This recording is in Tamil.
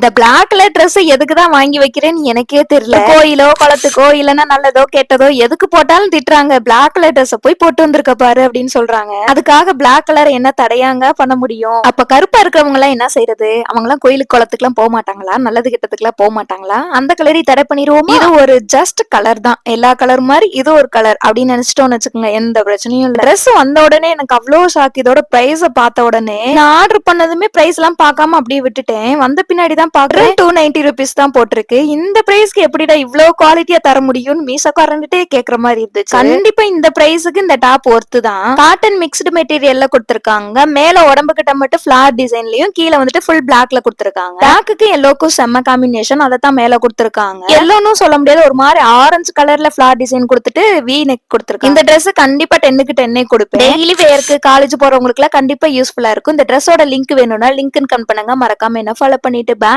இந்த பிளாக் கலர் ட்ரெஸ் எதுக்கு தான் வாங்கி வைக்கிறேன்னு எனக்கே தெரியல. கோயிலோ குளத்துக்கோ இல்லைன்னா நல்லதோ கெட்டதோ எதுக்கு போட்டாலும் திட்டுறாங்க. பிளாக் கலர் ட்ரெஸ் போய் போட்டு வந்திருக்க பாரு அப்படின்னு சொல்றாங்க. அதுக்காக பிளாக் கலர் என்ன தடையாங்க பண்ண முடியும்? அப்ப கருப்பா இருக்கிறவங்க எல்லாம் என்ன செய்யறது? அவங்க எல்லாம் கோயிலுக்கு குளத்துக்கு எல்லாம் போக மாட்டாங்களா? நல்லது கெட்டதுக்கு எல்லாம் போக மாட்டாங்களா? அந்த கலரை தடை பண்ணிடுவோம்? இது ஒரு ஜஸ்ட் கலர் தான். எல்லா கலர் மாதிரி இது ஒரு கலர் அப்படின்னு நினைச்சிட்டோம்னு வச்சுக்கோங்க. எந்த பிரச்சனையும் இல்லை. ட்ரெஸ் வந்த உடனே எனக்கு அவ்வளவு ஷாக் இதோட பிரைஸ பார்த்த உடனே நான் ஆர்டர் பண்ணதுமே பிரைஸ் எல்லாம் பார்க்காம அப்படியே விட்டுட்டேன். வந்த பின்னாடி தான் பாக்குறேன். டூ நைன்டி ருபீஸ் தான் போட்டிருக்கு. இந்த பிரைஸ்க்கு எப்படிடா இவ்வளவு குவாலிட்டியா தர முடியும்னு மீசக்காரன்கிட்டே கேக்குற மாதிரி இருந்துச்சு. கண்டிப்பா இந்த பிரைஸுக்கு இந்த டாப் ஒர்த்து தான். காட்டன் மிக்ஸ்டு மெட்டீரியல்ல கொடுத்திருக்காங்க. மேல உடம்பு கிட்ட மட்டும் ஃபிளார் டிசைன்லயும் கீழே வந்துட்டு ஃபுல் பிளாக்ல கொடுத்திருக்காங்க. பிளாக்குக்கு எல்லோக்கும் செம்ம காம்பினேஷன் அதை தான் மேல கொடுத்திருக்காங்க. எல்லோன்னு சொல்ல முடியாது. ஒரு மாதிரி ஆரஞ்சு கலர்ல ஃபிளார் டிசைன் கொடுத்துட்டு வி நெக் கொடுத்திருக்காங்க. இந்த Dress கண்டிப்பா டென்னுக்கு டென்னே கொடுப்பேன். டெய்லி வேர்க்கு காலேஜ் போறவங்களுக்கு எல்லாம் கண்டிப்பா யூஸ்ஃபுல்லா இருக்கும். இந்த ட்ரெஸ்ஸோட லிங்க் வேணும்னா லிங்க் கன் பண்ணுங்க. மறக்காம என்ன ஃபாலோ பண்ணிட்டு பே